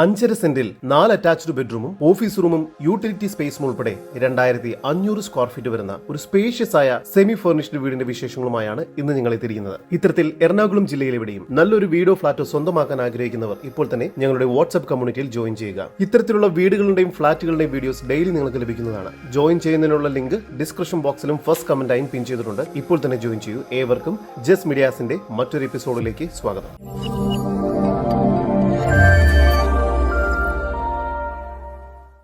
അഞ്ചര സെന്റിൽ നാല് അറ്റാച്ച്ഡ് ബെഡ്റൂമും ഓഫീസ് റൂമും യൂട്ടിലിറ്റി സ്പേസും ഉൾപ്പെടെ രണ്ടായിരത്തി അഞ്ഞൂറ് സ്ക്വയർ ഫീറ്റ് വരുന്ന ഒരു സ്പേഷ്യസ് ആയ സെമി ഫർണിഷ്ഡ് വീടിന്റെ വിശേഷങ്ങളുമായാണ് ഇന്ന് നിങ്ങൾ എത്തിയിരിക്കുന്നത്. ഇത്തരത്തിൽ എറണാകുളം ജില്ലയിലെവിടെയും നല്ലൊരു വീടോ ഫ്ളാറ്റോ സ്വന്തമാക്കാൻ ആഗ്രഹിക്കുന്നവർ ഇപ്പോൾ തന്നെ ഞങ്ങളുടെ വാട്സ്ആപ്പ് കമ്മ്യൂണിറ്റിയിൽ ജോയിൻ ചെയ്യുക. ഇത്തരത്തിലുള്ള വീടുകളുടെയും ഫ്ളാറ്റുകളുടെയും വീഡിയോസ് ഡെയിലി നിങ്ങൾക്ക് ലഭിക്കുന്നതാണ്. ജോയിൻ ചെയ്യുന്നതിനുള്ള ലിങ്ക് ഡിസ്ക്രിപ്ഷൻ ബോക്സിലും ഫസ്റ്റ് കമന്റായും പിൻ ചെയ്തിട്ടുണ്ട്. ഇപ്പോൾ തന്നെ ജോയിൻ ചെയ്യൂ. ഏവർക്കും ജസ് മീഡിയാസിന്റെ മറ്റൊരു എപ്പിസോഡിലേക്ക് സ്വാഗതം.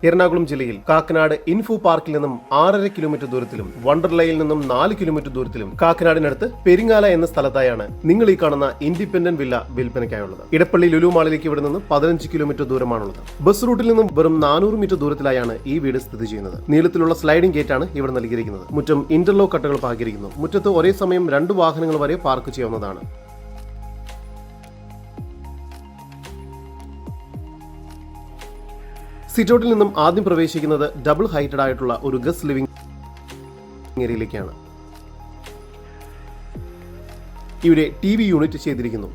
എറണാകുളം ജില്ലയിൽ കാക്കനാട് ഇൻഫോ പാർക്കിൽ നിന്നും ആറര കിലോമീറ്റർ ദൂരത്തിലും വണ്ടർലയിൽ നിന്നും നാല് കിലോമീറ്റർ ദൂരത്തിലും കാക്കനാടിനടുത്ത് പെരിങ്ങാല എന്ന സ്ഥലത്തായാണ് നിങ്ങൾ ഈ കാണുന്ന ഇൻഡിപെൻഡന്റ് വില്ല വിൽപ്പനയ്ക്കായുള്ളത്. ഇടപ്പള്ളി ലുലു മാളിലേക്ക് ഇവിടെ നിന്ന് പതിനഞ്ച് കിലോമീറ്റർ ദൂരമാണുള്ളത്. ബസ് റൂട്ടിൽ നിന്നും വെറും നാനൂറ് മീറ്റർ ദൂരത്തിലായാണ് ഈ വീട് സ്ഥിതി ചെയ്യുന്നത്. നീളത്തിലുള്ള സ്ലൈഡിംഗ് ഗേറ്റ് ആണ് ഇവിടെ നൽകിയിരിക്കുന്നത്. മുറ്റം ഇന്റർലോക്ക് കട്ടകൾ പാകിയിരിക്കുന്നു മുറ്റത്ത് ഒരേ സമയം രണ്ട് വാഹനങ്ങൾ വരെ പാർക്ക് ചെയ്യാവുന്നതാണ്. സിറ്റൗട്ടിൽ നിന്നും ആദ്യം പ്രവേശിക്കുന്നത് ഡബിൾ ഹൈറ്റഡ് ആയിട്ടുള്ള ഒരു ഗസ്റ്റ് ലിവിംഗ് ഏരിയയിലേക്കാണ്. ഇവിടെ ടി വി യൂണിറ്റ് ചെയ്തിരിക്കുന്നു.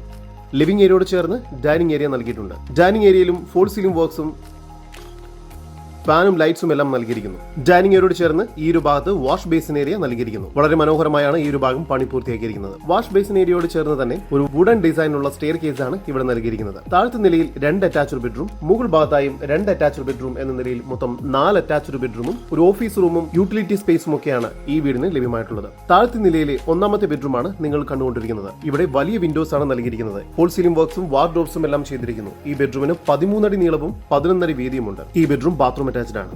ലിവിംഗ് ഏരിയയോട് ചേർന്ന് ഡൈനിങ് ഏരിയ നൽകിയിട്ടുണ്ട്. ഡൈനിങ് ഏരിയയിലും ഫോൾ സീലിംഗ് വർക്ക്സും ഫാനും ലൈറ്റ്സും എല്ലാം നൽകിയിരിക്കുന്നു. ഡൈനിങ് ഏരിയോട് ചേർന്ന് ഈ ഒരു ഭാഗത്ത് വാഷ് ബേസിൻ ഏരിയ നൽകിയിരിക്കുന്നു. വളരെ മനോഹരമായാണ് ഈ ഒരു ഭാഗം പണി പൂർത്തിയാക്കിയിരിക്കുന്നത്. വാഷ് ബേസിൻ ഏരിയയോട് ചേർന്ന് തന്നെ ഒരു വുഡൻ ഡിസൈനുള്ള സ്റ്റെയർ കേസ് ആണ് ഇവിടെ നൽകിയിരിക്കുന്നത്. താഴത്തെ നിലയിൽ രണ്ട് അറ്റാച്ച്ഡ് ബെഡ്റൂം മുകൾ ഭാഗത്തായും രണ്ട് അറ്റാച്ച്ഡ് ബെഡ്റൂം എന്ന നിലയിൽ മൊത്തം നാല് അറ്റാച്ച്ഡ് ബെഡ്റൂമും ഒരു ഓഫീസ് റൂമും യൂട്ടിലിറ്റി സ്പേസും ഒക്കെയാണ് ഈ വീടിന് ലഭ്യമായിട്ടുള്ളത്. താഴത്തെ നിലയിലെ ഒന്നാമത്തെ ബെഡ്റൂമാണ് നിങ്ങൾ കണ്ടുകൊണ്ടിരിക്കുന്നത്. ഇവിടെ വലിയ വിൻഡോസ് ആണ് നൽകിയിരിക്കുന്നത്. ഹോൾ സീലിംഗ് വർക്ക്സും വാർഡ്രോബ്സും എല്ലാം ചെയ്തിരിക്കുന്നു. ഈ ബെഡ്റൂമിന് പതിമൂന്നടി നീളവും പതിനൊന്നടി വീതിയുമുണ്ട്. ഈ ബെഡ്റൂം ബാത്റൂം അറ്റാച്ച്ഡ് ആണ്.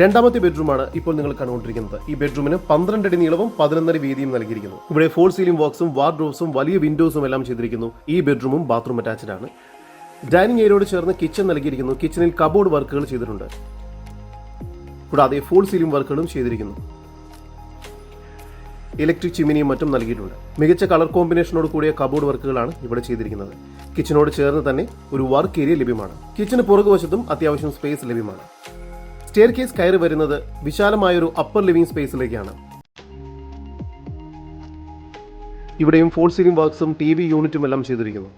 രണ്ടാമത്തെ ബെഡ്റൂമാണ് ഇപ്പോൾ നിങ്ങൾ കണ്ടുകൊണ്ടിരിക്കുന്നത്. ഈ ബെഡ്റൂമിന് പന്ത്രണ്ട് അടി നീളവും പതിനൊന്നര വീതിയും നൽകിയിരിക്കുന്നു. ഇവിടെ ഫോൾ സീലിംഗ് ബോക്സും വാർഡ്രോബ്സും വലിയ വിൻഡോസും എല്ലാം ചെയ്തിരിക്കുന്നു. ഈ ബെഡ്റൂമും ബാത്റൂം അറ്റാച്ച്ഡ് ആണ്. ഡൈനിങ് ഏരിയയോട് ചേർന്ന് കിച്ചൺ നൽകിയിരിക്കുന്നു. കിച്ചണിൽ കബോർഡ് വർക്കുകൾ ചെയ്തിട്ടുണ്ട്. കൂടാതെ ഫോൾ സീലിംഗ് വർക്കുകളും ചെയ്തിരിക്കുന്നു. ഇലക്ട്രിക് ചിമിനിയും മറ്റും നൽകിയിട്ടുണ്ട്. മികച്ച കളർ കോമ്പിനേഷനോട് കൂടിയ കബോർഡ് വർക്കുകളാണ് ഇവിടെ ചെയ്തിരിക്കുന്നത്. കിച്ചനോട് ചേർന്ന് തന്നെ ഒരു വർക്ക് ഏരിയ ലഭ്യമാണ്. കിച്ചന് പുറകുവശത്തും അത്യാവശ്യം സ്പേസ് ലഭ്യമാണ്. സ്റ്റെയർ കേസ് കയറി വരുന്നത് വിശാലമായൊരു അപ്പർ ലിവിംഗ് സ്പേസിലേക്കാണ് ഇവിടെയും ഫോൾ സീലിംഗ് വർക്ക്സും ടി വി യൂണിറ്റും എല്ലാം ചെയ്തിരിക്കുന്നു.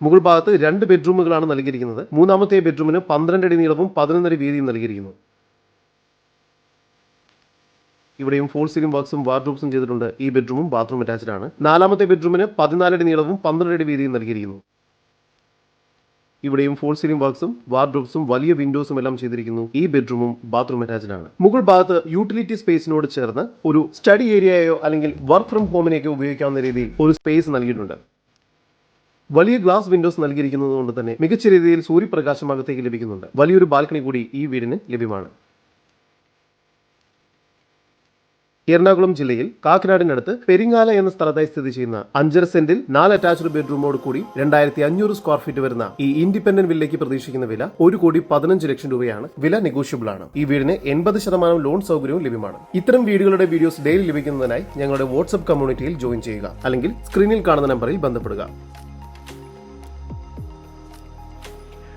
മുകൾ ഭാഗത്ത് രണ്ട് ബെഡ്റൂമുകളാണ് നൽകിയിരിക്കുന്നത്. മൂന്നാമത്തെ ബെഡ്റൂമിന് പന്ത്രണ്ട് അടി നീളവും പതിനൊന്നര വീതിയും നൽകിയിരിക്കുന്നു. ഇവിടെയും ഫോൾ സീലിംഗ് വർക്ക്സും വാർഡ്രോബ്സും ചെയ്തിട്ടുണ്ട്. ഈ ബെഡ്റൂമും ബാത്റൂം അറ്റാച്ച്ഡ് ആണ്. നാലാമത്തെ ബെഡ്റൂമിന് പതിനാലടി നീളവും പന്ത്രണ്ട് അടി വീതിയും നൽകിയിരിക്കുന്നു. ഇവിടെയും ഫോൾ സീലിംഗ് വർക്ക്സും വാർഡ്രോബ്സും വലിയ വിൻഡോസും എല്ലാം ചെയ്തിരിക്കുന്നു. ഈ ബെഡ്റൂമും ബാത്റൂം അറ്റാച്ച്ഡ് ആണ്. മുകൾ ഭാഗത്ത് യൂട്ടിലിറ്റി സ്പേസിനോട് ചേർന്ന് ഒരു സ്റ്റഡി ഏരിയയോ അല്ലെങ്കിൽ വർക്ക് ഫ്രം ഹോമിനെയൊക്കെ ഉപയോഗിക്കാവുന്ന രീതിയിൽ ഒരു സ്പേസ് നൽകിയിട്ടുണ്ട്. വലിയ ഗ്ലാസ് വിൻഡോസ് നൽകിയിരിക്കുന്നത് കൊണ്ട് തന്നെ മികച്ച രീതിയിൽ സൂര്യപ്രകാശം അകത്തേക്ക് ലഭിക്കുന്നുണ്ട്. വലിയൊരു ബാൽക്കണി കൂടി ഈ വീടിന് ലഭ്യമാണ്. എറണാകുളം ജില്ലയിൽ കാക്കനാടിനടുത്ത് പെരിങ്ങാല എന്ന സ്ഥലത്തായി സ്ഥിതി ചെയ്യുന്ന അഞ്ചര സെന്റിൽ നാല് അറ്റാച്ച്ഡ് ബെഡ്റൂമോട് കൂടി രണ്ടായിരത്തി അഞ്ഞൂറ് സ്ക്വയർ ഫീറ്റ് വരുന്ന ഈ ഇൻഡിപെൻഡന്റ് വില്ലയ്ക്ക് പ്രതീക്ഷിക്കുന്ന വില ഒരു കോടി പതിനഞ്ച് ലക്ഷം രൂപയാണ്. വില നെഗോഷ്യബിൾ ആണ്. ഈ വീടിന് എൺപത് ശതമാനം ലോൺ സൗകര്യവും ലഭ്യമാണ്. ഇത്തരം വീടുകളുടെ വീഡിയോസ് ഡെയിലി ലഭിക്കുന്നതിനായി ഞങ്ങളുടെ വാട്സ്ആപ്പ് കമ്മ്യൂണിറ്റിയിൽ ജോയിൻ ചെയ്യുക അല്ലെങ്കിൽ സ്ക്രീനിൽ കാണുന്ന നമ്പറിൽ ബന്ധപ്പെടുക.